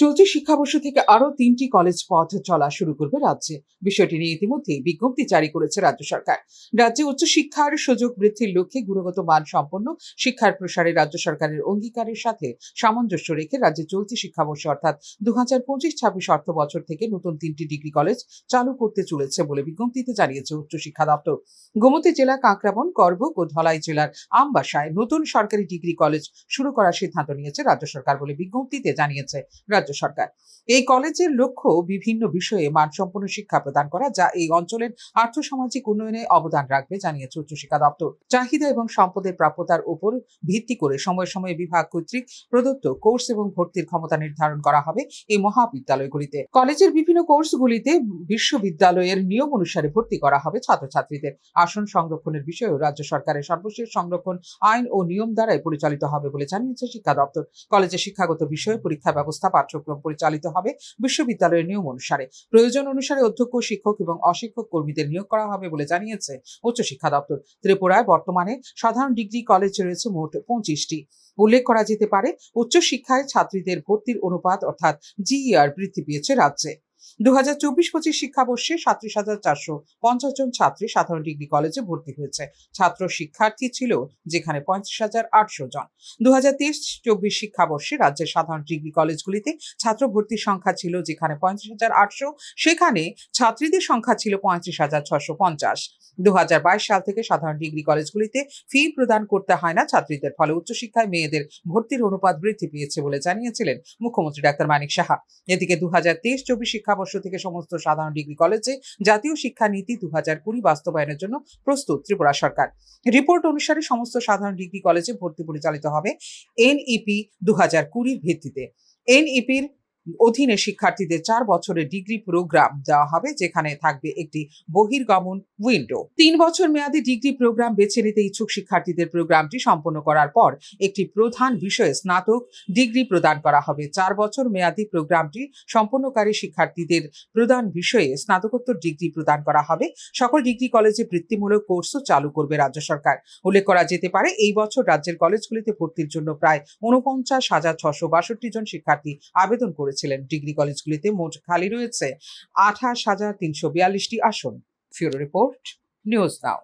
চলতি শিক্ষাবর্ষ থেকে আরও তিনটি কলেজ পথ চলা শুরু করবে রাজ্যে। বিষয়টি নিয়ে ইতিমধ্যে বিজ্ঞপ্তি জারি করেছে রাজ্য সরকার। রাজ্যে উচ্চশিক্ষার সুযোগ বৃদ্ধির লক্ষ্যে গুণগত মান সম্পন্ন শিক্ষার প্রসারে রাজ্য সরকারের অঙ্গীকারের সাথে সামঞ্জস্য রেখে রাজ্যে চলতি শিক্ষাবর্ষ অর্থাৎ দু হাজার পঁচিশ ছাব্বিশ অর্থ বছর থেকে নতুন তিনটি ডিগ্রি কলেজ চালু করতে চলেছে বলে বিজ্ঞপ্তিতে জানিয়েছে উচ্চশিক্ষা দপ্তর। গোমতী জেলা কাঁকড়াবন করবুক ও ধলাই জেলার আমবাসায় নতুন সরকারি ডিগ্রি কলেজ শুরু করার সিদ্ধান্ত নিয়েছে রাজ্য সরকার বলে বিজ্ঞপ্তিতে জানিয়েছে রাজ্য সরকার। এই কলেজের লক্ষ্য বিভিন্ন বিষয়ে মানসম্পন্ন শিক্ষা প্রদান করা, যা এই অঞ্চলের আর্থসামাজিক উন্নয়নে অবদান রাখবে, জানিয়েছে উচ্চশিক্ষা দপ্তর। চাহিদা এবং সম্পদের প্রাপ্যতার উপর ভিত্তি করে সময়ে সময়ে বিভাগ কর্তৃক প্রদত্ত কোর্স এবং ভর্তির ক্ষমতা নির্ধারণ করা হবে এই মহাবিদ্যালয়গুলিতে। কলেজের বিভিন্ন কোর্সগুলিতে বিশ্ববিদ্যালয়ের নিয়ম অনুসারে ভর্তি করা হবে ছাত্রছাত্রীদের। আসন সংরক্ষণের বিষয়েও রাজ্য সরকারের সর্বশেষ সংরক্ষণ আইন ও নিয়ম দ্বারাই পরিচালিত হবে বলে জানিয়েছে শিক্ষা দপ্তর। কলেজে শিক্ষাগত বিষয়ে পরীক্ষা ব্যবস্থা পাঠ্যক্রম পরিচালিত হবে বিশ্ববিদ্যালয়ের নিয়ম অনুসারে। প্রয়োজন অনুসারে অধ্যক্ষ, শিক্ষক এবং অশিক্ষক কর্মীদের নিয়োগ করা হবে বলে জানিয়েছে উচ্চশিক্ষা দপ্তর। ত্রিপুরায় বর্তমানে সাধারণ ডিগ্রি কলেজ রয়েছে মোট পঁচিশটি। উল্লেখ করা যেতে পারে, উচ্চশিক্ষায় ছাত্রীদের ভর্তির অনুপাত অর্থাৎ জিইআর বৃদ্ধি পেয়েছে রাজ্যে। দু হাজার চব্বিশ পঁচিশ শিক্ষাবর্ষে হাজার চারশো পঞ্চাশ জন ছাত্রী সাধারণ ডিগ্রি কলেজে ভর্তি হয়েছে। ছাত্র শিক্ষার্থী ছিল যেখানে পঁয়ত্রিশ হাজার আটশো জন। দু হাজার তেইশ চব্বিশ শিক্ষাবর্ষে রাজ্যের সাধারণ ডিগ্রি কলেজগুলিতে ছাত্র ভর্তির সংখ্যা ছিল যেখানে পঁয়ত্রিশ হাজার আটশো, সেখানে ছাত্রীদের সংখ্যা ছিল পঁয়ত্রিশ হাজার ছশো পঞ্চাশ। দু হাজার বাইশ সাল থেকে সাধারণ ডিগ্রি কলেজগুলিতে ফি প্রদান করতে হয় না, ছাত্রীদের ফলে উচ্চশিক্ষায় মেয়েদের ভর্তির অনুপাত বৃদ্ধি পেয়েছে বলে জানিয়েছিলেন মুখ্যমন্ত্রী ডাক্তার মানিক সাহা। এদিকে দু হাজার তেইশ চব্বিশ শিক্ষাবর্ষ থেকে সমস্ত সাধারণ ডিগ্রি কলেজে জাতীয় শিক্ষা নীতি দু হাজার কুড়ি বাস্তবায়নের জন্য প্রস্তুত ত্রিপুরা সরকার। রিপোর্ট অনুসারে সমস্ত সাধারণ ডিগ্রি কলেজে ভর্তি পরিচালিত হবে এনইপি দু হাজার কুড়ির ভিত্তিতে। এনইপির অধীনে শিক্ষার্থীদের চার বছরের ডিগ্রি প্রোগ্রাম দেওয়া হবে, যেখানে থাকবে একটি বহির্গমন উইন্ডো। তিন বছর মেয়াদী ডিগ্রি প্রোগ্রাম বেছে নিতে ইচ্ছুক শিক্ষার্থীদের প্রোগ্রামটি সম্পন্ন করার পর একটি প্রধান বিষয়ে স্নাতক ডিগ্রি প্রদান করা হবে। চার বছর মেয়াদী প্রোগ্রামটি সম্পন্নকারী শিক্ষার্থীদের প্রদান বিষয়ে স্নাতকোত্তর ডিগ্রি প্রদান করা হবে। সকল ডিগ্রি কলেজে বৃত্তিমূলক কোর্সও চালু করবে রাজ্য সরকার। উল্লেখ করা যেতে পারে, এই বছর রাজ্যের কলেজগুলিতে ভর্তির জন্য প্রায় উনপঞ্চাশ হাজার ছশো বাষট্টি জন শিক্ষার্থী আবেদন করেছিলেন ডিগ্রি কলেজগুলিতে মোট খালি রয়েছে আঠাশ হাজার তিনশো বিয়াল্লিশটি আসন। Bureau report, news now.